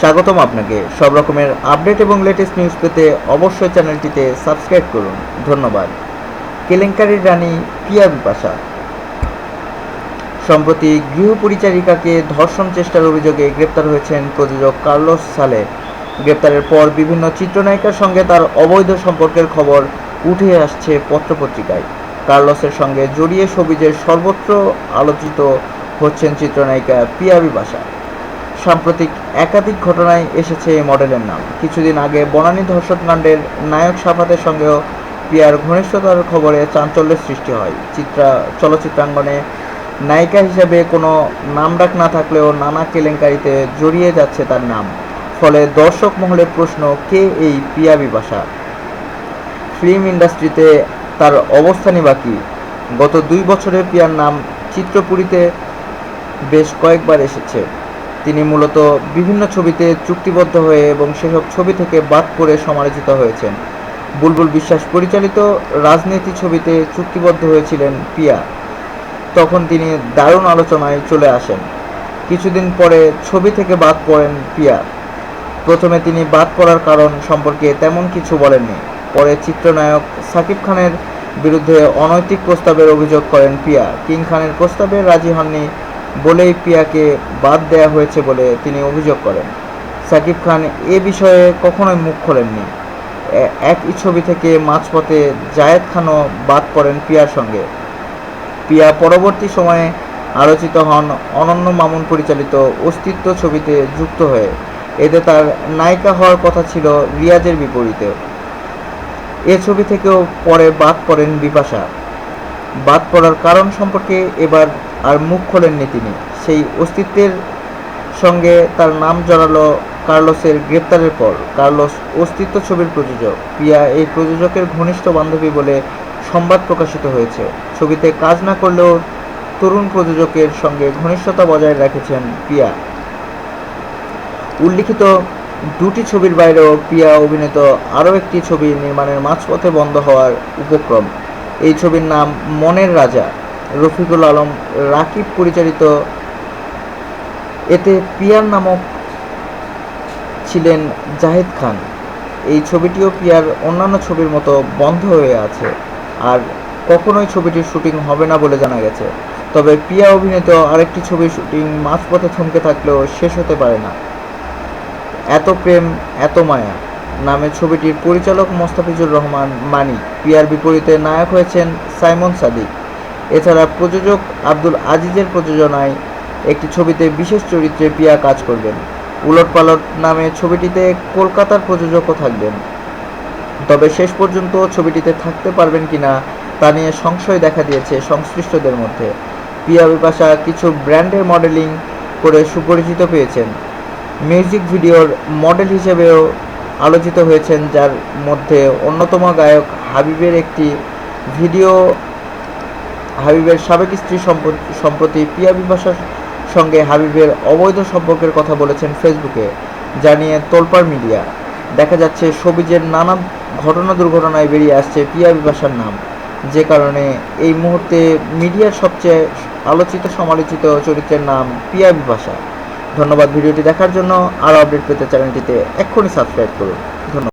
স্বাগতম আপনাকে। সব রকমের আপডেট এবং লেটেস্ট নিউজ পেতে অবশ্যই চ্যানেলটিতে সাবস্ক্রাইব করুন। ধন্যবাদ। কেলেঙ্কারির রানী পিয়া বিপাশা। সম্প্রতি গৃহ পরিচারিকাকে ধর্ষণ চেষ্টার অভিযোগে গ্রেপ্তার হয়েছেন প্রযোজক কার্লোস সালে। গ্রেপ্তারের পর বিভিন্ন চিত্রনায়িকার সঙ্গে তার অবৈধ সম্পর্কের খবর উঠে আসছে পত্রপত্রিকায়। কার্লোসের সঙ্গে জড়িয়ে সবিজের সর্বত্র আলোচিত হচ্ছেন চিত্রনায়িকা পিয়া বিপাশা। সাম্প্রতিক একাধিক ঘটনায় এসেছে এই মডেলের নাম। কিছুদিন আগে বনানী ধর্ষণকাণ্ডের নায়ক সাফাতের সঙ্গেও পিয়ার ঘনিষ্ঠতার খবরে চাঞ্চল্যের সৃষ্টি হয়। চিত্রা, চলচ্চিত্রাঙ্গনে নায়িকা হিসেবে কোনো নামডাক না থাকলেও নানা কেলেঙ্কারিতে জড়িয়ে যাচ্ছে তার নাম। ফলে দর্শক মহলের প্রশ্ন, কে এই পিয়া বিপাশা? ফিল্ম ইন্ডাস্ট্রিতে তার অবস্থানই বাকি গত দুই বছরে পিয়ার নাম চিত্রপুরীতে বেশ কয়েকবার এসেছে। তিনি মূলত বিভিন্ন ছবিতে চুক্তিবদ্ধ হয়ে এবং সেসব ছবি থেকে বাদ পড়ে সমালোচিত হয়েছেন। বুলবুল বিশ্বাস পরিচালিত রাজনীতি ছবিতে চুক্তিবদ্ধ হয়েছিলেন পিয়া। তখন তিনি দারুণ আলোচনায় চলে আসেন। কিছুদিন পরে ছবি থেকে বাদ পড়েন পিয়া। প্রথমে তিনি বাদ পড়ার কারণ সম্পর্কে তেমন কিছু বলেননি। পরে চিত্রনায়ক সাকিব খানের বিরুদ্ধে অনৈতিক প্রস্তাবের অভিযোগ করেন পিয়া। কিং খানের প্রস্তাবে রাজি হননি বলেই পিয়াকে বাদ দেয়া হয়েছে বলে তিনি অভিযোগ করেন। সাকিব খান এ বিষয়ে কখনোই মুখ খোলেননি। একই ছবি থেকে মাঝপথে জায়েদ খানও বাদ পড়েন পিয়ার সঙ্গে। পিয়া পরবর্তী সময়ে আলোচিত হন অনন্য মামুন পরিচালিত অস্তিত্ব ছবিতে যুক্ত হয়ে। এতে তার নায়িকা হওয়ার কথা ছিল রিয়াজের বিপরীতে। এ ছবি থেকেও পরে বাদ পড়েন বিপাশা। বাদ পড়ার কারণ সম্পর্কে এবার আর মুখ খোলেননি তিনি। সেই অস্তিত্বের সঙ্গে তার নাম জড়ালো কার্লোসের গ্রেপ্তারের পর। কার্লোস অস্তিত্ব ছবির প্রযোজক। পিয়া এই প্রযোজকের ঘনিষ্ঠ বান্ধবী বলে সংবাদ প্রকাশিত হয়েছে। ছবিতে কাজ না করলেও তরুণ প্রযোজকের সঙ্গে ঘনিষ্ঠতা বজায় রেখেছেন পিয়া উল্লিখিত দুটি ছবির বাইরেও পিয়া অভিনীত আরও একটি ছবি নির্মাণের মাঝপথে বন্ধ হওয়ার উপক্রম। এই ছবির নাম মনের রাজা। রফিকুল আলম রাকিব পরিচালিত। এতে পিয়ার নামক ছিলেন জাহিদ খান। এই ছবিটিও পিয়ার অন্যান্য ছবির মতো বন্ধ হয়ে আছে আর কখনোই ছবিটির শুটিং হবে না বলে জানা গেছে। তবে পিয়া অভিনীত আরেকটি ছবির শুটিং মাঝপথে থমকে থাকলেও শেষ হতে পারে না। এত প্রেম, এত মায়া। নামে ছবিটির পরিচালক মোস্তাফিজুর রহমান মানি। পিয়ার বিপরীতে নায়ক হয়েছেন সাইমন সাদিক। এছাড়া প্রযোজক আব্দুল আজিজের প্রযোজনায় একটি ছবিতে বিশেষ চরিত্রে পিয়া কাজ করবেন। উলটপালট নামে ছবিটিতে কলকাতার প্রযোজকও থাকবেন। তবে শেষ পর্যন্ত ছবিটিতে থাকতে পারবেন কিনা তা নিয়ে সংশয় দেখা দিয়েছে সংশ্লিষ্টদের মধ্যে। পিয়া বিপাশা কিছু ব্র্যান্ডের মডেলিং করে সুপরিচিত পেয়েছেন। মিউজিক ভিডিওর মডেল হিসেবেও আলোচিত হয়েছেন, যার মধ্যে অন্যতম গায়ক হাবিবের একটি ভিডিও, হাবিবের সাবেক স্ত্রী সম্প- সম্প্রতি পিয়া বিপাশার সঙ্গে হাবিবের অবৈধ সম্পর্কের কথা বলেছেন ফেসবুকে জানিয়ে তোলপাড় মিডিয়া। দেখা যাচ্ছে, সবিজের নানা ঘটনা দুর্ঘটনায় বেরিয়ে আসছে পিয়া বিপাশার নাম। যে কারণে এই মুহূর্তে মিডিয়ার সবচেয়ে আলোচিত সমালোচিত চরিত্রের নাম পিয়া বিপাশা ধন্যবাদ ভিডিওটি দেখার জন্য। আরও আপডেট পেতে চ্যানেলটিতে এক্ষুনি সাবস্ক্রাইব করুন। ধন্যবাদ।